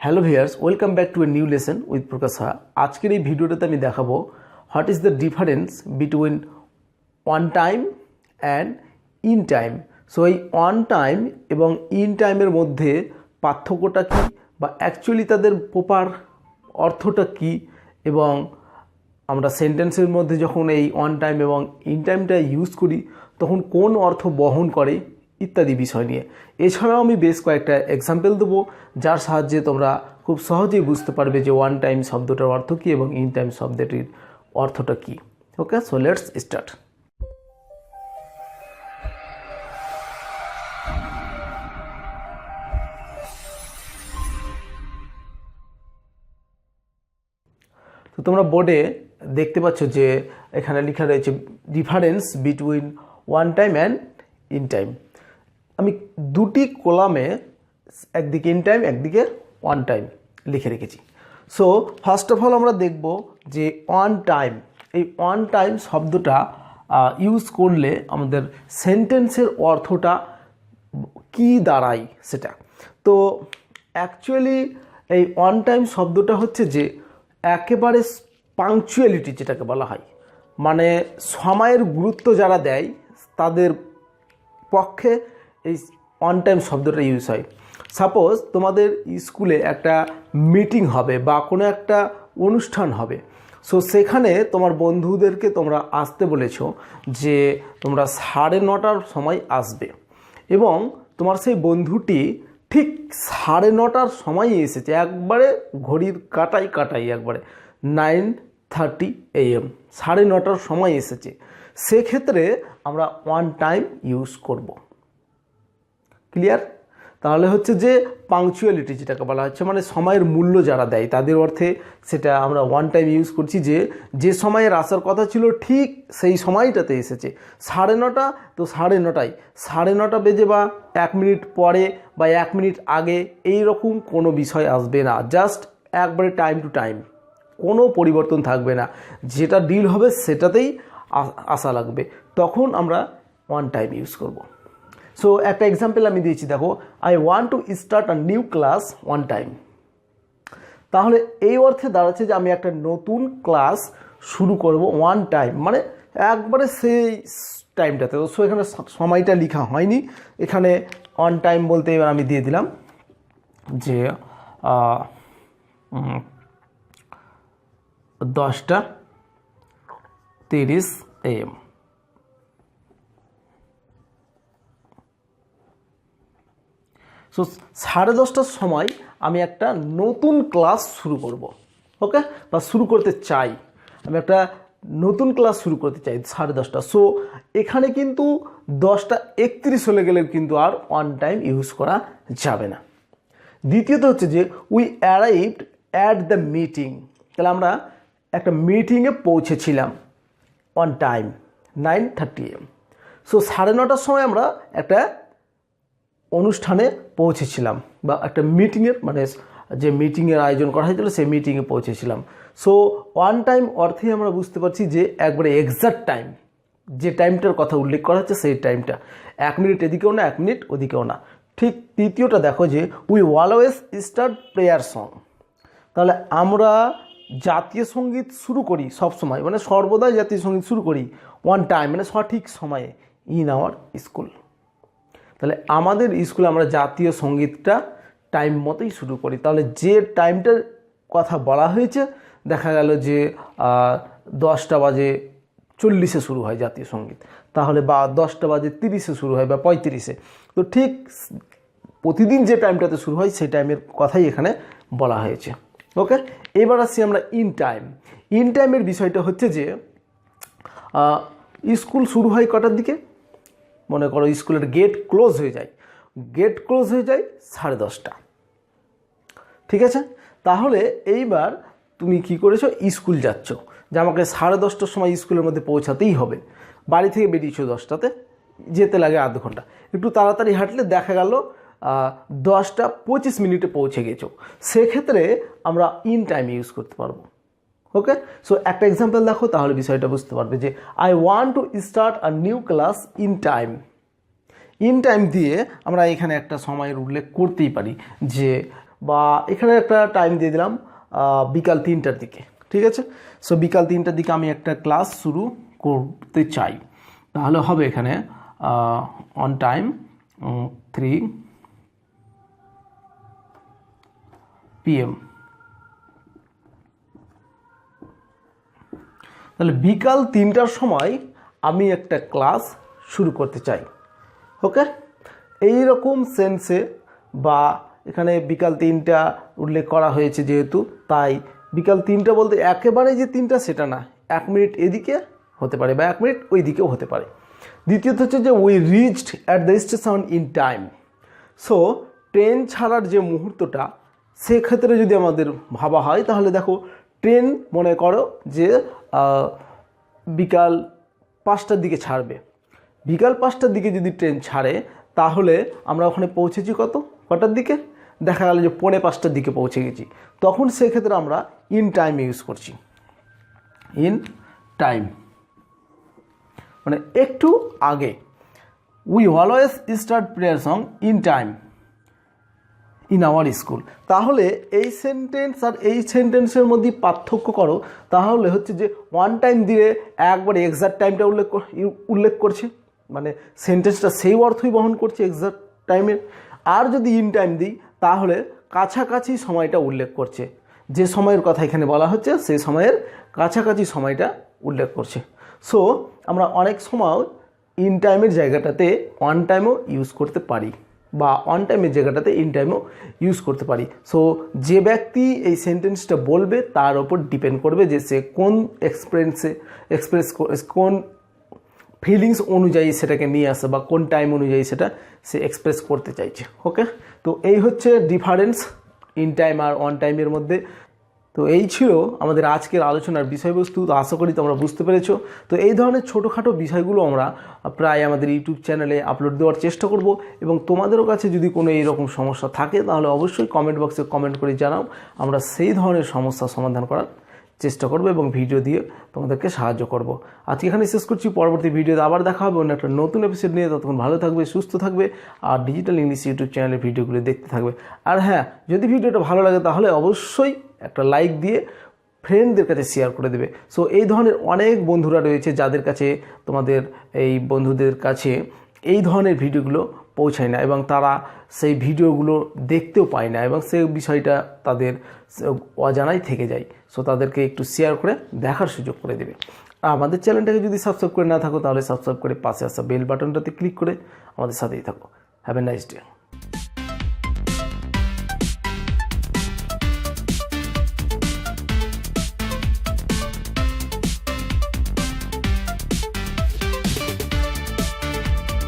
Hello viewers, welcome back to a new lesson with Prakash হা আজকের এই ভিডিওটাতে আমি দেখাবো what is the difference between on time and in time. So এই on time এবং in টাইমের মধ্যে পার্থক্যটা কী বা অ্যাকচুয়ালি তাদের প্রপার অর্থটা কী এবং আমরা সেন্টেন্সের মধ্যে যখন এই অন টাইম এবং ইন টাইমটা ইউজ করি, তখন কোন অর্থ বহন করে ইত্যাদি বিষয় নিয়ে। এছাড়াও আমি বেশ কয়েকটা এক্সাম্পল দেবো, যার সাহায্যে তোমরা খুব সহজেই বুঝতে পারবে যে ওয়ান টাইম শব্দটার অর্থ কী এবং ইন টাইম শব্দটির অর্থটা কী। ওকে সো লেটস স্টার্ট তো তোমরা বোর্ডে দেখতে পাচ্ছ যে এখানে লেখা রয়েছে difference between one time and in time আমি দুটি কলামে একদিকে ইন টাইম একদিকে ওয়ান টাইম লিখে রেখেছি। সো ফার্স্ট অফ অল আমরা দেখব যে ওয়ান টাইম এই ওয়ান টাইম শব্দটা ইউজ করলে আমাদের সেন্টেন্সের অর্থটা কি দাঁড়ায় সেটা। তো অ্যাকচুয়ালি এই ওয়ান টাইম শব্দটা হচ্ছে যে একেবারে পাংচুয়ালিটি যেটাকে বলা হয়। মানে সময়ের গুরুত্ব যারা দেয়, তাদের পক্ষে এই অন টাইম শব্দটা ইউজ হয়। সাপোজ তোমাদের স্কুলে একটা মিটিং হবে বা কোনো একটা অনুষ্ঠান হবে। সো সেখানে তোমার বন্ধুদেরকে তোমরা আসতে বলেছ যে, তোমরা সাড়ে নটার সময় আসবে। এবং তোমার সেই বন্ধুটি ঠিক সাড়ে নটার সময় এসেছে। একবারে ঘড়ির কাটাই কাটাই একবারে। নাইন থার্টি এএম সাড়ে নটার সময় এসেছে। সেক্ষেত্রে আমরা ওয়ান টাইম ইউজ করব। ক্লিয়ার তাহলে হচ্ছে যে পাংচুয়ালিটি যেটাকে বলা হচ্ছে মানে সময়ের মূল্য যারা দেয়, তাদের অর্থে সেটা আমরা ওয়ান টাইম ইউজ করছি যে যে সময়ের আসার কথা ছিল ঠিক সেই সময়টাতে এসেছে। সাড়ে নটা, তো সাড়ে নটায়। সাড়ে নটা বেজে বা এক মিনিট পরে বা এক মিনিট আগে এই রকম কোনো বিষয় আসবে না। জাস্ট একবারে টাইম টু টাইম কোনো পরিবর্তন থাকবে না। যেটা ডিল হবে সেটাতেই আসা লাগবে। তখন আমরা ওয়ান টাইম ইউজ করব। সো একটা এক্সাম্পল আমি দিয়েছি, দেখো I want to start a new class one time তাহলে এই অর্থে দাঁড়াচ্ছে যে আমি একটা নতুন ক্লাস শুরু করব ওয়ান টাইম মানে একবারে সেই টাইমটাতে তো সো এখানে সময়টা লেখা হয়নি। এখানে অন টাইম বলতে এবার আমি দিয়ে দিলাম যে দশটা তিরিশ এম। সো সাড়ে দশটার সময় আমি একটা নতুন ক্লাস শুরু করব। ওকে বা শুরু করতে চাই। আমি একটা নতুন ক্লাস শুরু করতে চাই সাড়ে দশটা। সো এখানে কিন্তু দশটা একত্রিশ হলে গেলে কিন্তু আর অন টাইম ইউজ করা যাবে না। দ্বিতীয়ত হচ্ছে যে we arrived at the meeting তাহলে আমরা একটা মিটিংয়ে পৌঁছেছিলাম on time nine thirty AM so সাড়ে নটার সময় আমরা একটা অনুষ্ঠানে পৌঁছেছিলাম বা একটা মিটিংয়ের মানে যে মিটিংয়ের আয়োজন করা হয়েছিল সেই মিটিংয়ে পৌঁছেছিলাম। সো ওয়ান টাইম অর্থে আমরা বুঝতে পারছি যে একবারে এক্সাক্ট টাইম যে টাইমটার কথা উল্লেখ করা হচ্ছে সেই টাইমটা এক মিনিট এদিকেও না, এক মিনিট ওদিকেও না। ঠিক তৃতীয়টা দেখো যে we always start prayer song তাহলে আমরা জাতীয় সংগীত শুরু করি সব সময় মানে সর্বদাই জাতীয় সংগীত শুরু করি ওয়ান টাইম মানে সঠিক সময়ে ইন আওয়ার স্কুল তাহলে আমাদের স্কুলে আমরা জাতীয় সঙ্গীতটা টাইম মতোই শুরু করি। তাহলে যে টাইমটার কথা বলা হয়েছে, দেখা গেল যে দশটা বাজে চল্লিশে শুরু হয় জাতীয় সংগীত। তাহলে বা দশটা বাজে তিরিশে শুরু হয় বা পঁয়ত্রিশে। তো ঠিক প্রতিদিন যে টাইমটাতে শুরু হয়, সেই টাইমের কথাই এখানে বলা হয়েছে। ওকে এবার আসছি আমরা ইন টাইম ইন টাইমের বিষয়টা হচ্ছে যে স্কুল শুরু হয় কটার দিকে? মনে করো স্কুলের গেট ক্লোজ হয়ে যায়। গেট ক্লোজ হয়ে যায় সাড়ে দশটা। ঠিক আছে? তাহলে এইবার তুমি কি করেছ? স্কুল যাচ্ছ। যে আমাকে সাড়ে দশটার সময় স্কুলের মধ্যে পৌঁছাতেই হবে। বাড়ি থেকে বেরিয়েছো দশটাতে। যেতে লাগে আধ ঘণ্টা। একটু তাড়াতাড়ি হাঁটলে দেখা গেল দশটা পঁচিশ মিনিটে পৌঁছে গেছো। সেক্ষেত্রে আমরা ইন টাইম ইউজ করতে পারব। ওকে সো একটা এক্সাম্পল দেখো, তাহলে বিষয়টা বুঝতে পারবে যে I want to start a new class in time in time দিয়ে আমরা এখানে একটা সময়ের উল্লেখ করতেই পারি যে, বা এখানে একটা টাইম দিয়ে দিলাম বিকাল তিনটার দিকে, ঠিক আছে? সো বিকাল তিনটার দিকে আমি একটা ক্লাস শুরু করতে চাই। তাহলে হবে এখানে অন টাইম থ্রি পিএম তাহলে বিকাল তিনটার সময় আমি একটা ক্লাস শুরু করতে চাই। ওকে? এই রকম সেন্সে বা এখানে বিকাল তিনটা উল্লেখ করা হয়েছে যেহেতু, তাই বিকাল তিনটা বলতে একেবারে যে তিনটা সেটা না, এক মিনিট এদিকে হতে পারে বা এক মিনিট ওই দিকেও হতে পারে। দ্বিতীয়ত হচ্ছে যে we reached at the station in time so train ছাড়ার যে মুহূর্তটা, সেক্ষেত্রে যদি আমাদের ভাবা হয়, তাহলে দেখো ট্রেন মনে করো যে বিকাল পাঁচটার দিকে ছাড়বে। বিকাল পাঁচটার দিকে যদি ট্রেন ছাড়ে, তাহলে আমরা ওখানে পৌঁছেছি কত? কটার দিকে? দেখা গেল যে পৌনে পাঁচটার দিকে পৌঁছে গেছি। তখন সেক্ষেত্রে আমরা ইন টাইম ইউজ করছি। ইন টাইম মানে একটু আগে। We always start prayer song in time in our school তাহলে এই সেন্টেন্স আর এই সেন্টেন্সের মধ্যে পার্থক্য করো। তাহলে হচ্ছে যে ওয়ান টাইম দিয়ে একবারে এক্সাক্ট টাইমটা উল্লেখ উল্লেখ করছে। মানে সেন্টেন্সটা সেই অর্থই বহন করছে এক্সাক্ট টাইমের আর যদি ইন টাইম দিই, তাহলে কাছাকাছি সময়টা উল্লেখ করছে। যে সময়ের কথা এখানে বলা হচ্ছে, সেই সময়ের কাছাকাছি সময়টা উল্লেখ করছে। সো আমরা অনেক সময় ইন টাইমের জায়গাটাতে অন টাইমও ইউজ করতে পারি। বা অন টাইমের জায়গাটাতে ইন টাইমও ইউজ করতে পারি। সো যে ব্যক্তি এই সেন্টেন্সটা বলবে, তার ওপর ডিপেন্ড করবে যে সে কোন এক্সপিরিয়েন্সে এক্সপ্রেস কোন ফিলিংস অনুযায়ী সেটাকে নিয়ে আসে বা কোন টাইম অনুযায়ী সেটা সে এক্সপ্রেস করতে চাইছে। ওকে তো এই হচ্ছে ডিফারেন্স ইন টাইম আর অন টাইমের মধ্যে। তো এই ছিল আমাদের আজকের আলোচনার বিষয়বস্তু, তো আশা করি তোমরা বুঝতে পেরেছ। তো এই ধরনের ছোটোখাটো বিষয়গুলো আমরা প্রায় আমাদের ইউটিউব চ্যানেলে আপলোড দেওয়ার চেষ্টা করব এবং তোমাদেরও কাছে যদি কোনো এইরকম সমস্যা থাকে, তাহলে অবশ্যই কমেন্ট বক্সে কমেন্ট করে জানাও। আমরা সেই ধরনের সমস্যার সমাধান করার চেষ্টা করব এবং ভিডিও দিয়ে তোমাদেরকে সাহায্য করব। আজকে এখানে শেষ করছি, পরবর্তী ভিডিওতে আবার দেখা হবে অন্য একটা নতুন এপিসোড নিয়ে। ততক্ষণ ভালো থাকবে, সুস্থ থাকবে আর ডিজিটাল ইংলিশ ইউটিউব চ্যানেলের ভিডিওগুলো দেখতে থাকবে। আর হ্যাঁ যদি ভিডিওটা ভালো লাগে, তাহলে অবশ্যই একটা লাইক দিয়ে ফ্রেন্ডদের কাছে শেয়ার করে দেবে। সো এই ধরনের অনেক বন্ধুরা রয়েছে যাদের কাছে তোমাদের এই বন্ধুদের কাছে এই ধরনের ভিডিওগুলো পৌঁছায় না এবং তারা সেই ভিডিওগুলো দেখতেও পায় না এবং সেই বিষয়টা তাদের অজানাই থেকে যায়। সো তাদেরকে একটু শেয়ার করে দেখার সুযোগ করে দেবে। আর আমাদের চ্যানেলটাকে যদি সাবস্ক্রাইব করে না থাকো, তাহলে সাবস্ক্রাইব করে পাশে আসা বেল বাটনটাতে ক্লিক করে আমাদের সাথেই থাকো। Have a nice day